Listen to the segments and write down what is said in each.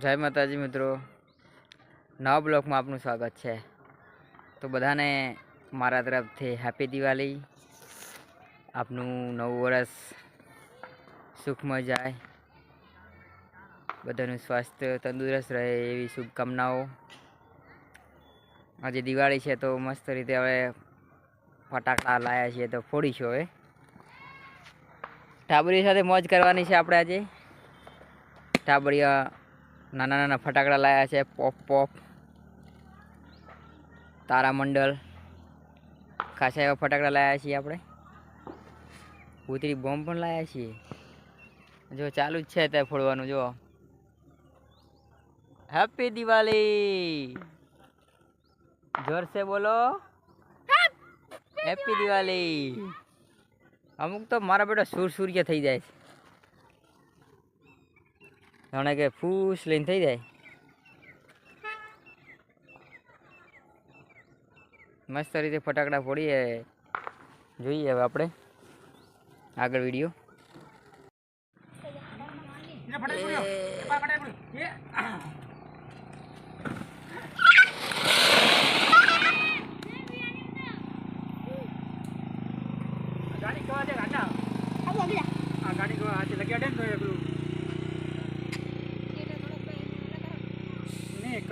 જય માતાજી મિત્રો. નવા બ્લોકમાં આપનું સ્વાગત છે. તો બધાને મારા તરફથી હેપી દિવાળી આપનું નવું વર્ષ સુખમાં જાય. બધાનું સ્વાસ્થ્ય તંદુરસ્ત રહે એવી શુભકામનાઓ. આજે દિવાળી છે તો મસ્ત રીતે હવે ફટાકડા લાયા છીએ તો ફોડીશું હવે. ટાબરી સાથે મોજ કરવાની છે આપણે આજે. ટાબરિયા નાના નાના ફટાકડા લાયા છે, પોપ પોપ. તારામંડળ ખાસા એવા ફટાકડા લાયા છીએ આપણે. ભૂતરી બોમ્બ પણ લાયા છીએ. જો, ચાલુ જ છે ત્યાં ફોડવાનું, જો. હેપી દિવાળી જોર છે બોલો. હેપી દિવાળી અમુક તો મારા બેટા સુર સૂર્ય થઈ જાય છે. જાણે કે ફૂસ લઈને થઈ જાય. મસ્ત રીતે ફટાકડા ફોડીએ. જોઈએ હવે આપણે. આગળ વીડિયો ગાડી કવા છે? ગાડા આ ગાડી કવા? હાથે લગ્યા દે ને તો એ પેલું નહીં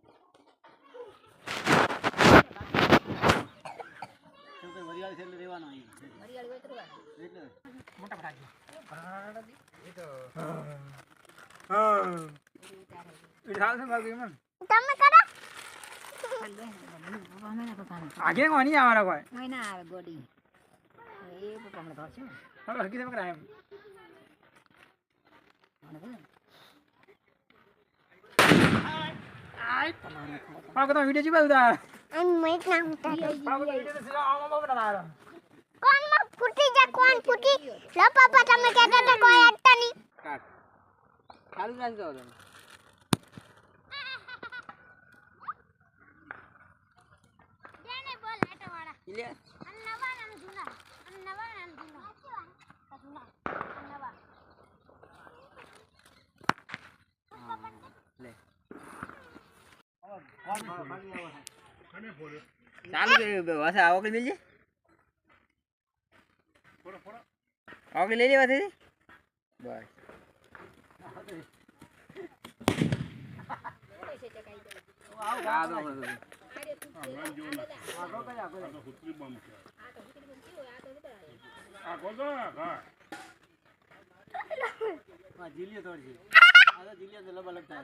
આપણા રોપા આમ પકડે હું લેતા હું એમ પકડ્યા છે અડધી નીચે હા મોટા ફટાકડા એ સાલ છે બાકી એમ આગે કોની આવવાના કોઈ હવે હરકી તમે કરાય એમ પાકો તો વિડિયો ચીપા ઉતાર ફૂટી તો વિડિયો તો સીધા આમાં બાબા બનાવ્યો કાટ ચાલુ રાખજો તમે લે. લે. ચાલુ વાસા આવકડી મિલજે. આવકડી લઈ લેવા થઈ બસ. થોડી. જીલિયો તોડ છે આ તો જીલિયો તો લબા લગતા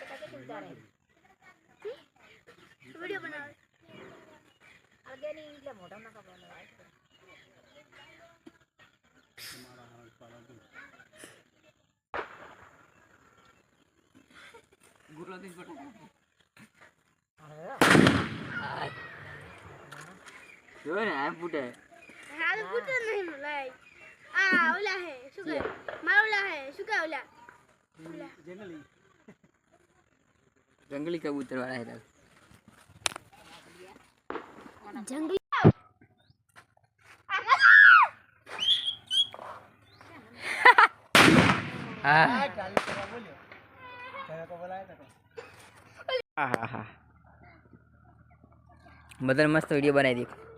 જીલિયા આ દિયા છે આ દિયા છે હલગ્યો ગુરલાથી પટાકા. જોયો ને આ ફૂટે. હાલ પૂછો નહીં લાઈ આ ઓલા હે શું કહે? મારા ઓલા હે શું કહે ઓલા? ઓલા જંગલી જંગલી કબૂતર વાળા હેરા જંગલી હા. હા હા હા મસ્ત વીડિયો બનાવી દે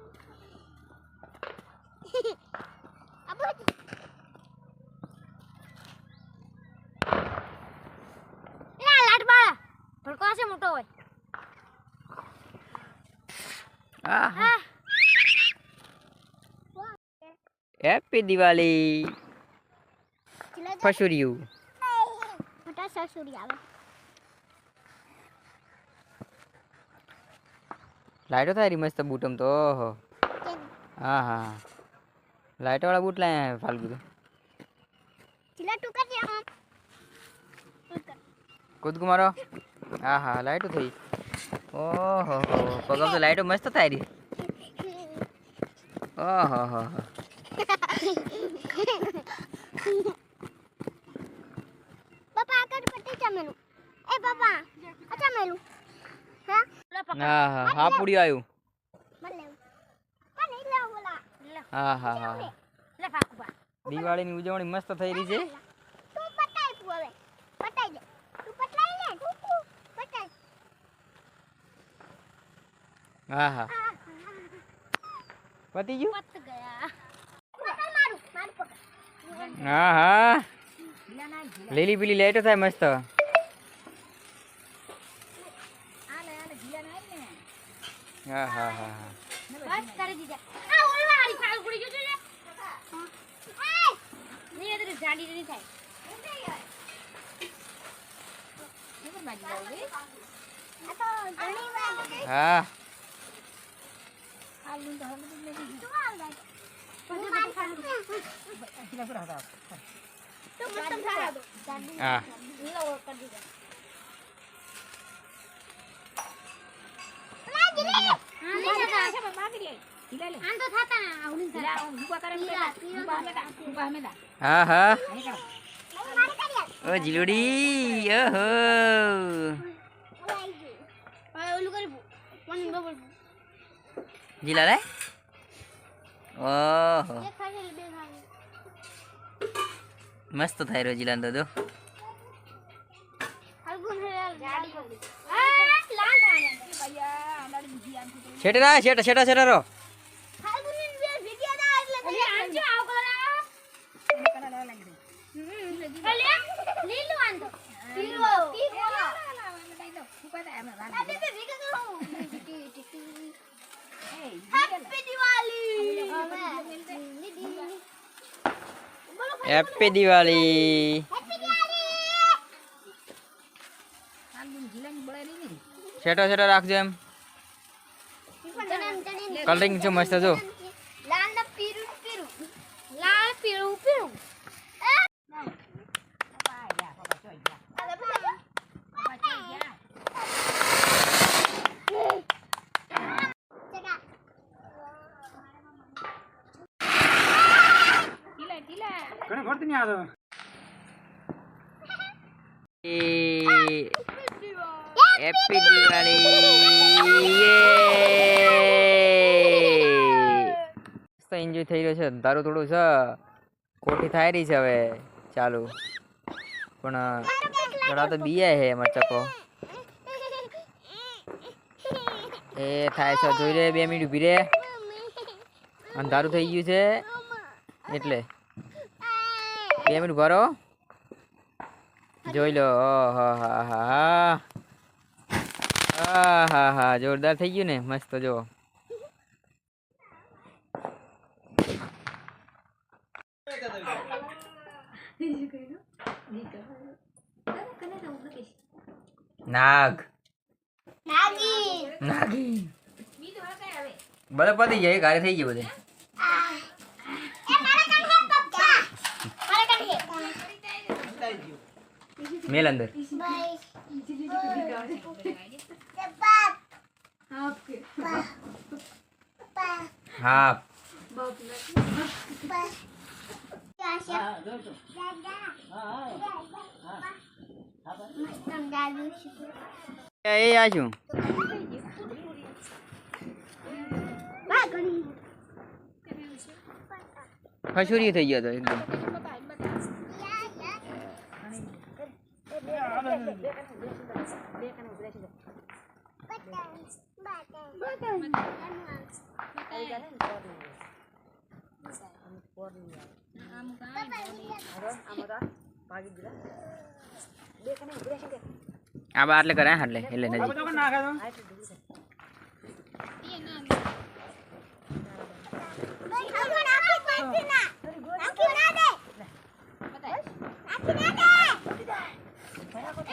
હા હા હેપી દિવાળી ચલા જા ફસુર્યું મોટા સસુરી આવે લાઈટો થાય રહી મસ્ત બૂટમ તો ઓહો હા હા લાઈટો વાળા બૂટ લાયા ફાલ્ગુ તો ચલા તું કર જા હમ કૂદકુ મારો હા હા લાઈટો થઈ ઓહો હો પગમ તો લાઈટો મસ્ત થાય રહી ઓહો હો હો. પાપા આગળ પટ્ટી ચમેલું એ પાપા આ ચમેલું હા? હા હા હા પૂડી આવ્યું હા હા હા દિવાળીની ઉજવણી મસ્ત થઈ રહી છે. હા હા પતી ગયું પત ગયા પટાઈ મારું મારું પકડ હા હા લીલી પીલી લાઈટો થાય મસ્ત હા હા હા હા હા આલું તો હવે તું આવ લે પછી મારી ખાલી કિલા પર હતા તો મસ્ત સારા દો જાડી હા લીલો ઓર કરી દીધા ના જીલે હા નહીં થતા આમ તો થતા ને આવડી થતા હા હા મારી કરી ઓ જીલુડી ઓહો જીલા રે ઓહો મસ્ત થાય રહ્યો જીલા ગાડી છેટરા છેટા છેટા છેટા રો હલગુનની બે વિડિયો દા એટલે આંજો આવ કરા અલે લીલો આંધો પીરો પીરો અબે બે વિડિયો દો હેપી દિવાળી બોલો હેપી દિવાળી હેપી દિવાળી છેટો છેટો રાખજો એમ. કલરિંગ છે મસ્ત જો. ભરતી નહીં આતો હેપી દિવાળી મસ્ત એન્જોય થઈ રહ્યો છે. અંધારું થોડું છે. કોઠી થાય રહી છે હવે. ચાલુ. પણ ઘણા તો બીયા છે મરચકો એ થાય છે. જોઈ રે બે મિનિટ ઊભી રે. અંધારું થઈ ગયું છે. એટલે. બે મિનિટ ભરો જોઈ લો ઓહો હા હા હા હા હા હા જોરદાર થઈ ગયું ને મસ્ત જો નાગ નાગી નાગી બધે પતી જાય ઘરે થઈ ગયું બધે મેલ અંદર. હા એ આ હા પપ્પા થઈ ગયો તો દાદા Buttons. Buttons. Buttons. Buttons. अब आर ले करें हर ले ले ना जी ना खा दो ये ना भाई हम ना आपको ना आपको ना दे बताइए आपको ना दे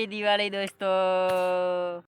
હેપી દિવાળી દોસ્તો